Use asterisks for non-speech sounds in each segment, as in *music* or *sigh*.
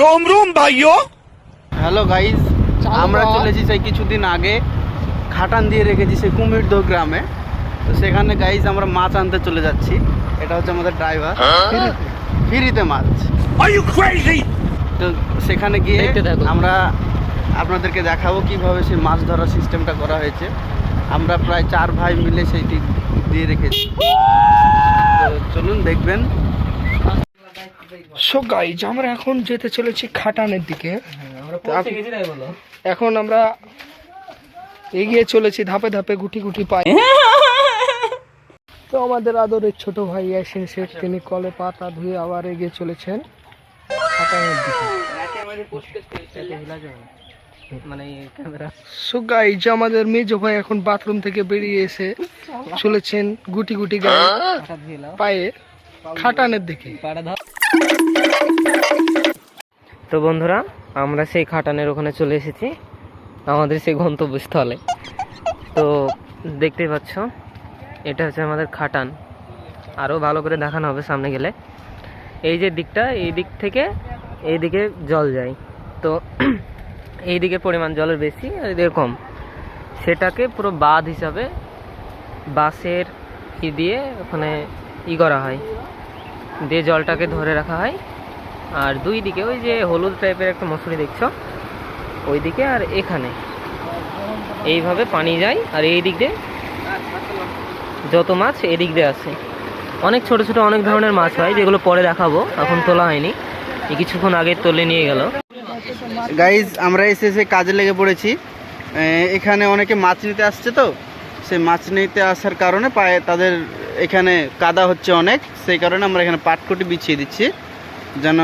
Rome রোম ভাইও hello guys আমরা চলেছি সেই কিছুদিন আগে খাটান দিয়ে রেখেছি সেই কুমিরদহ গ্রামে। তো সেখানে গাইজ আমরা মাছ আনতে চলে যাচ্ছি। এটা হচ্ছে আমাদের ড্রাইভার। হ্যাঁ? ফিরিতে মাছ। তো সেখানে গিয়ে আমরা আপনাদেরকে দেখাবো কীভাবে সেই মাছ ধরার সিস্টেমটা করা হয়েছে। আমরা প্রায় চার ভাই মিলে সেইটি দিয়ে রেখেছি। তো চলুন দেখবেন। সো গাইজ আমরা এখন যেতে চলেছি খাটানের দিকে। বলো। এখন আমরা এগিয়ে চলেছি ধাপে ধাপে গুটি গুটি পাই তো আমাদের আদরের ছোট ভাই ইয়াসিন শেখ তিনি কলে পাতা ধুয়ে আবার এগিয়ে চলেছেন খাটানের দিকে। মানে ক্যামেরা আমাদের মেজো ভাই এখন বাথরুম থেকে বেরিয়ে এসে চলেছেন গুটি গুটি গায়ে পায়ে খাটানের দিকে। তো বন্ধুরা, আমরা সেই খাটানের ওখানে চলে এসেছি, আমাদের সেই গন্তব্যস্থলে। তো দেখতেই পাচ্ছ, এটা হচ্ছে আমাদের খাটান। আরও ভালো করে দেখানো হবে সামনে গেলে। এই যে দিকটা, এই দিক থেকে এই দিকে জল যায়। তো *clears throat* এই দিকে পরিমাণ জলের বেশি, আর এদিকে কম। সেটাকে পুরো বাঁধ হিসাবে বাঁশের ই দিয়ে ওখানে ই করা হয়। দিয়ে জলটাকে ধরে রাখা হয়। আর দুই দিকে ওই যে হলুদ টাইপের একটা মশুরি দেখছ? ওই দিকে আর এখানে। এইভাবে পানি যায় আর এই দিক দিয়ে যত মাছ এদিক দিয়ে আসে। অনেক ছোট ছোট অনেক ধরনের মাছ হয়, যেগুলো পরে দেখাবো, এখন তোলা হয়নি। কিছুক্ষণ আগে তুলে নিয়ে গেল। গাইজ আমরা এসে এসে কাজে লেগে পড়েছি। এখানে অনেকে মাছ নিতে আসছে তো সে মাছ নিতে আসার কারণে পায়ে তাদের এখানে কাদা হচ্ছে অনেক। সেই কারণে আমরা এখানে পাটকুটি বিছিয়ে দিচ্ছি। যেন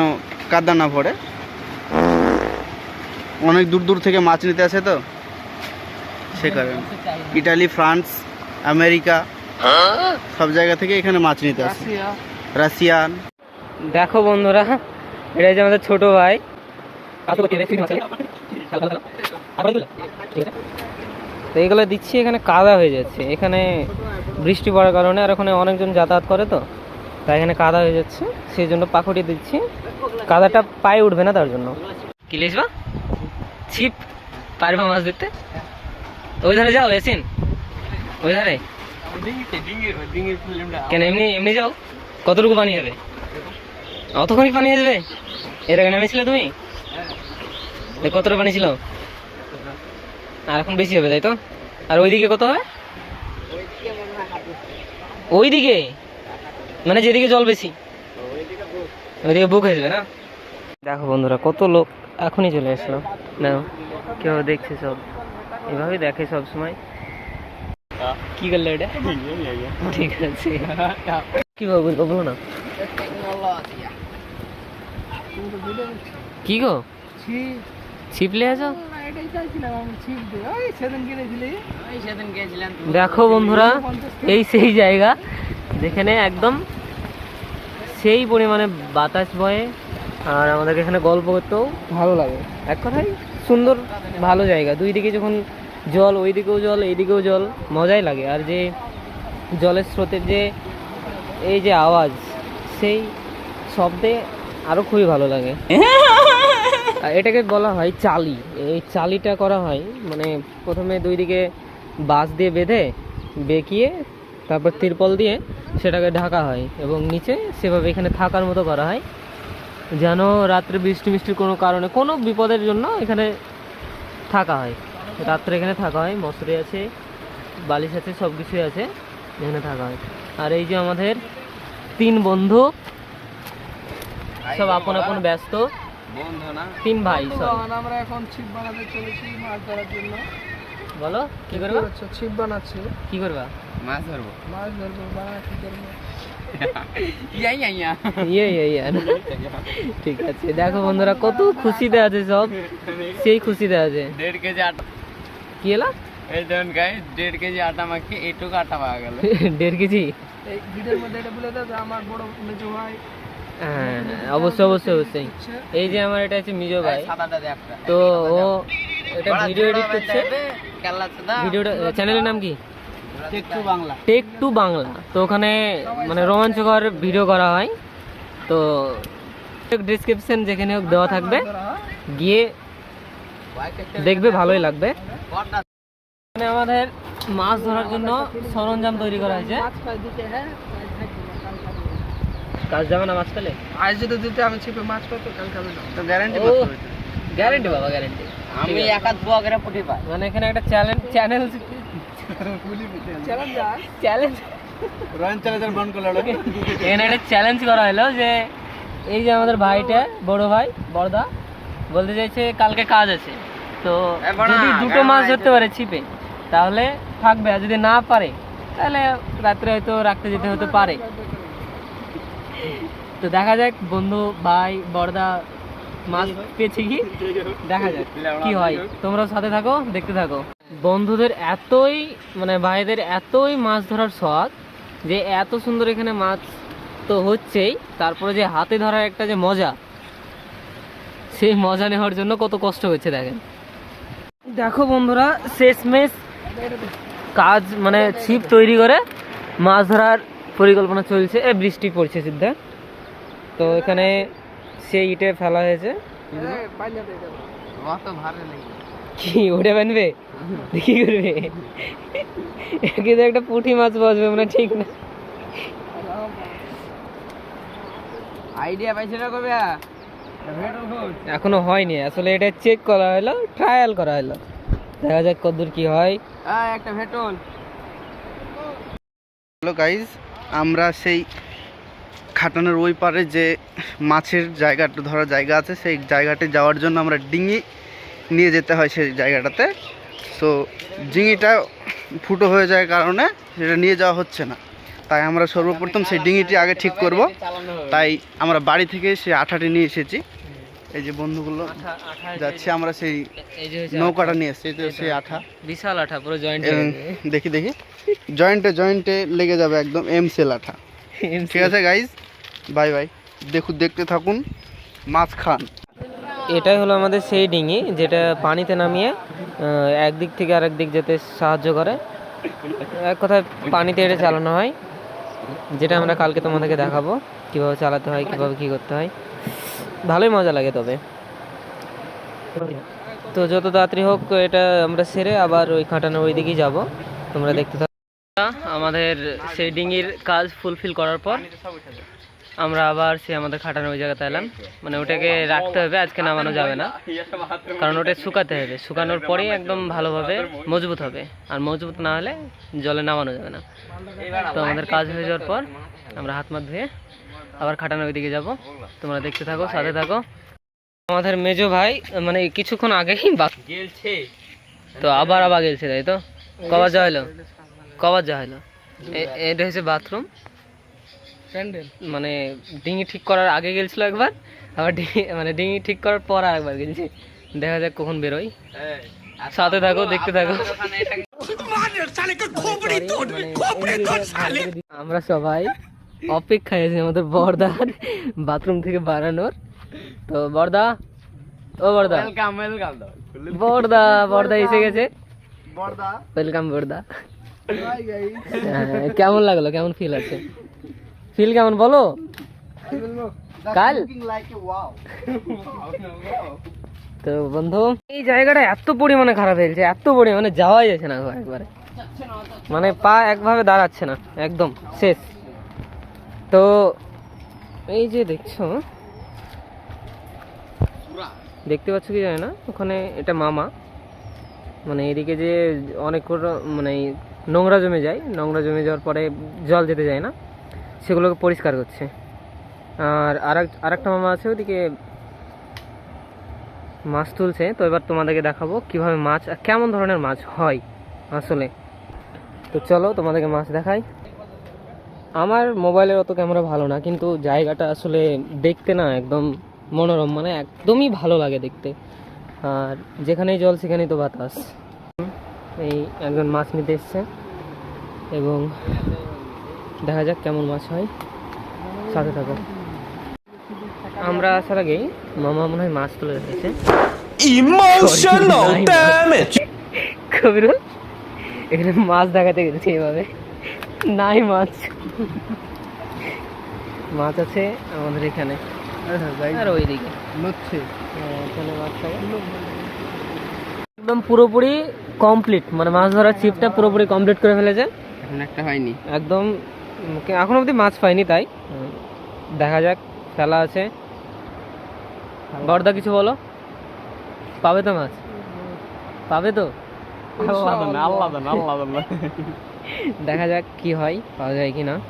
কাদা না পড়ে। অনেক দূর দূর থেকে মাছ নিতে আসে তো। সে কারণে। ইটালি ফ্রান্স আমেরিকা সব জায়গা থেকে এখানে মাছ নিতে আসে। রাশিয়ান। দেখো বন্ধুরা এটা যে আমাদের ছোট ভাই। তো এগুলো দিচ্ছি এখানে কাদা হয়ে যাচ্ছে। এখানে বৃষ্টি পড়ার কারণে আর ওখানে অনেকজন যাতায়াত করে তো। তাই এখানে কাদা হয়ে যাচ্ছে, সেই জন্য পাখুটি দিচ্ছি। কাদাটা পায়ে উঠবে না তার জন্য। কি লিখবা ছিপ পারবা মাছ ধরতে? ওই ধারে যাও, এসিন। ওই ধারে। কেন, এমনি এমনি যাও? কতটুকু পানি হবে অতক্ষণই পানি আসবে এর আগে নেমেছিলে তুমি? কতটা পানি ছিল? আর এখন বেশি হবে, তাই তো? আর ওইদিকে কত হবে ওইদিকে? মানে যেদিকে জল বেশি। ওইদিকে বুক হয়ে যাবে না? দেখো বন্ধুরা কত লোক এখনই চলে আসলো। না কেউ দেখছে সব। এভাবে দেখে সব সময় কি করল এটা? ঠিক আছে। কি বলব বলো না। কি গো? ছিপলে আছো দেখো বন্ধুরা এই সেই জায়গা যেখানে একদম সেই পরিমাণে বাতাস বয়ে আর আমাদেরকে এখানে গল্প করতেও ভালো লাগে। এক কথায় সুন্দর, ভালো জায়গা। দুই দিকে যখন জল, ওই দিকেও জল, এই দিকেও জল, মজাই লাগে। আর যে জলের স্রোতের যে এই যে আওয়াজ, সেই শব্দে আরও খুবই ভালো লাগে। এটাকে বলা হয় চালি। এই চালিটা করা হয় মানে প্রথমে দুই দিকে বাঁশ দিয়ে বেঁধে, বেঁকিয়ে তারপর তিরপল দিয়ে সেটাকে ঢাকা হয় এবং নিচে সেভাবে এখানে থাকার মতো করা হয়। যেন রাত্রে বৃষ্টি মিষ্টির কোনো কারণে কোনো বিপদের জন্য এখানে থাকা হয়। রাত্রে এখানে থাকা হয় মশারি আছে বালিশ আছে সব কিছুই আছে এখানে থাকা হয়। আর এই যে আমাদের তিন বন্ধু সব আপন আপন ব্যস্ত। তিন ভাই সব আমরা এখন ছিপ বানাতে চলেছি মাছ ধরার জন্য। বলো কি করবা? ছিপ বানাচ্ছি। কি করবা? মাছ ধরবো। মাছ ধরবো বানা কি করব? ইয়া ইয়া ইয়া। ইয়ে ইয়ে ইয়ে। ঠিক আছে দেখো বন্ধুরা কত খুশিতে আছে সব। সেই খুশিতে আছে। দেড় কেজি আটা। কি এলা এই ধরুন গাই দেড় কেজি আটা মাখি এইটুকু আটা পাওয়া গেল। *laughs* দেড় কেজি? এই ভিডিওর মধ্যে এটা বলে দাও আমার বড় মেজো ভাই। হ্যাঁ অবশ্যই অবশ্যই অবশ্যই। এই যে আমার এটা হচ্ছে মিজো ভাই। সাদাটা দে একটা। তো ও এটা ভিডিও এডিট করছে কেলা ভিডিওটা চ্যানেলের নাম কি? একটু বাংলা। Tech to Bangla. তো ওখানে মানে রোমাঞ্চকর ভিডিও করা হয়। তো ডিসক্রিপশন যেখানে হোক দেওয়া থাকবে। গিয়ে দেখবে ভালোই লাগবে। এখানে আমাদের মাছ ধরার জন্য সরঞ্জাম তৈরি করা হয়েছে। কাজ যাবে না মাছ পেলে? আজ যদি দিতে আমি ছিপে মাছ পাবো আমি নাও। তো গ্যারান্টি ও, বাবা গ্যারেন্টি আমি এক বোয়া করে পাই। মানে এখানে একটা challenge channel challenge Royal Challenger বন্ধ করল এখানে একটা চ্যালেঞ্জ করা হলো যে এই যে আমাদের ভাইটা বড় ভাই বড়দা বলতে চাইছে কালকে কাজ আছে। তো যদি দুটো মাছ ধরতে পারে ছিপে তাহলে থাকবে। আর যদি না পারে তাহলে রাত্রে হয়তো রাখতে যেতে হতে পারে। তো দেখা যাক বন্ধু ভাই বড়দা মাছ পেয়েছে কি? দেখা যাক, কি হয়। তোমরাও সাথে থাকো, দেখতে থাকো। বন্ধুদের এতই মানে ভাইদের এতই মাছ ধরার শখ যে এত সুন্দর এখানে মাছ তো হচ্ছেই, তারপরে যে হাতে ধরার একটা যে মজা, সেই মজা নেওয়ার জন্য কত কষ্ট হচ্ছে, দেখেন। দেখো বন্ধুরা, শেষমেশ কাজ মানে ছিপ তৈরি করে মাছ ধরার পরিকল্পনা চলছে। এ, বৃষ্টি পড়ছে, সিদ্ধা। তো এখানে সেই ইটে ফেলা হয়েছে। কি ওটা বানবে? কি করবে? কিন্তু একটা পুঁটি মাছ বসবে মানে ঠিক না। আইডিয়া পাইছে না কবে? এখনও হয়নি আসলে এটা চেক করা হলো ট্রায়াল করা হলো। দেখা যাক কতদূর কি হয়। একটা ভেটল। হ্যালো গাইজ আমরা সেই খাটানোর ওই পারে যে মাছের জায়গাটা ধরার জায়গা আছে সেই জায়গাটি যাওয়ার জন্য আমরা ডিঙি নিয়ে যেতে হয় সেই জায়গাটাতে। তো ডিঙিটা ফুটো হয়ে যাওয়ার কারণে সেটা নিয়ে যাওয়া হচ্ছে না। তাই আমরা সর্বপ্রথম সেই ডিঙিটি আগে ঠিক করব। তাই আমরা বাড়ি থেকে সেই আঠাটি নিয়ে এসেছি। এই যে বন্ধুগুলো যাচ্ছি আমরা সেই নৌকাটা নিয়ে এসেছি সেই আঠা। বিশাল আঠা পুরো জয়েন্ট দেখি দেখি। জয়েন্টে জয়েন্টে লেগে যাবে একদম এম সেল আঠা। ঠিক আছে গাইজ বাই বাই। দেখুন, দেখতে থাকুন, মাছ খান। এটাই হলো আমাদের সেই ডিঙি, যেটা পানিতে নামিয়ে একদিক থেকে আরেক দিক যেতে সাহায্য করে। এক কথায় পানিতে এটা চালানো হয়, যেটা আমরা কালকে তোমাদেরকে দেখাবো, কীভাবে চালাতে হয়, কীভাবে কি করতে হয়। ভালোই মজা লাগে তবে। তো যত তাড়াতাড়ি হোক, এটা আমরা সেরে আবার ওই খাটানোর ওই দিকেই যাব। তোমরা দেখতে থাকো। আমাদের সেই ডিঙির কাজ ফুলফিল করার পর আমরা আবার সে আমাদের খাটানো ওই জায়গাতে এলাম। মানে ওটাকে রাখতে হবে আজকে নামানো যাবে না। কারণ ওটা শুকাতে হবে। শুকানোর পরেই একদম ভালোভাবে মজবুত হবে। আর মজবুত না হলে জলে নামানো যাবে না। তো আমাদের কাজ হয়ে যাওয়ার পর আমরা হাত মাত ধুয়ে আবার খাটানোর ওই দিকে যাব। তোমরা দেখতে থাকো সাথে থাকো। আমাদের মেজো ভাই মানে কিছুক্ষণ আগেই গেলছে। তো আবার আবার গেলছে তাই তো? কবার যাওয়া হলো? কবার যাওয়া হলো? এটা হচ্ছে বাথরুম। মানে ডিঙি ঠিক করার আগে গেছিল একবার আবার ডিঙি মানে ডিঙি ঠিক করার পর আর একবার গেছি দেখা যাক কখন বেরোই। সাথে থাকো দেখতে থাকো। আমরা সবাই অপেক্ষায় আছি আমাদের বর্দার বাথরুম থেকে বাড়ানোর তো বর্দা ও বর্দা। বর্দা বর্দা এসে গেছে। বর্দা। ওয়েলকাম বর্দা। হ্যাঁ, কেমন লাগল কেমন ফিল আছে? ফিল কেমন বলো? কাল? তো বন্ধু এই জায়গাটা এত পরিমাণে খারাপ হয়েছে এত পরিমাণে যাওয়াই যাচ্ছে না একবারে। মানে পা একভাবে দাঁড়াচ্ছে না একদম শেষ। তো এই যে দেখছ দেখতে পাচ্ছ কি জানি না ওখানে এটা মামা। মানে এদিকে যে অনেক মানে নোংরা জমে যায় নোংরা জমে যাওয়ার পরে জল যেতে যায় না। সেগুলোকে পরিষ্কার করছে। আর আরেক আরেকটা মামা আছে, ওদিকে মাছ তুলছে। তো এবার তোমাদেরকে দেখাবো কীভাবে মাছ আর কেমন ধরনের মাছ হয় আসলে। তো চলো তোমাদেরকে মাছ দেখাই। আমার মোবাইলের অত ক্যামেরা ভালো না, কিন্তু জায়গাটা আসলে দেখতে না একদম মনোরম মানে একদমই ভালো লাগে দেখতে। আর যেখানেই জল, সেখানেই তো বাতাস। এই একজন মাছ নিতে এসছে এবং দেখা যাক কেমন মাছ হয়। সাথে থাকো। আমরা আসার আগেই মামা মনে হয় মাছ তুলে রেখেছে. কবিরুল এখানে মাছ দেখাতে গেছি এভাবে। নাই মাছ। মাছ আছে আমাদের এখানে। আর ওইদিকে। হ্যাঁ, এখানে মাছ থাকে। একদম পুরোপুরি কমপ্লিট মানে মাছ ধরার ছিপটা পুরোপুরি কমপ্লিট করে ফেলেছে। এখন একটা হয়নি। একদম এখনও অবধি মাছ পাইনি তাই। দেখা যাক ফেলা আছে। বড়দা কিছু বলো? পাবে তো মাছ? পাবে তো? *laughs* দেখা যাক কি হয় পাওয়া যায় কি না।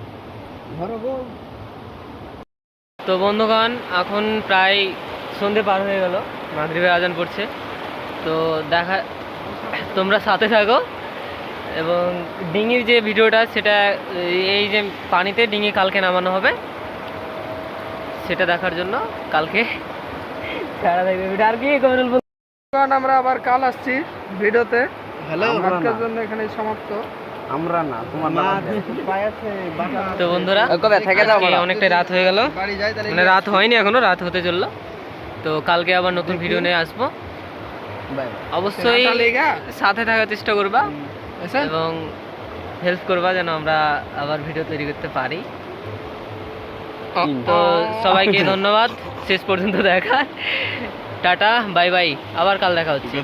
তো বন্ধুগণ এখন প্রায় সন্ধে পার হয়ে গেল। মাগরিবের আজান পড়ছে। তো দেখা তোমরা সাথে থাকো। এবং ডিঙির যে ভিডিওটা সেটা এই যে পানিতে ডিঙি কালকে নামানো হবে সেটা দেখার জন্য কালকে ছাড়া থাকবে। ভিডিও আর কি কারণ আমরা আবার কাল আসছি ভিডিওতে। হ্যালো আজকের জন্য এখানে সমাপ্ত। আমরা না তোমার *laughs* তো বন্ধুরা অনেকটা রাত হয়ে গেল। মানে রাত হয়নি এখনও রাত হতে চলল। তো কালকে আবার নতুন ভিডিও নিয়ে আসব। অবশ্যই সাথে থাকার চেষ্টা করবা। এবং হেল্প করবা যেন আমরা আবার ভিডিও তৈরি করতে পারি। তো সবাইকে ধন্যবাদ। শেষ পর্যন্ত দেখা। Tata bye bye. আবার কাল দেখা হচ্ছে।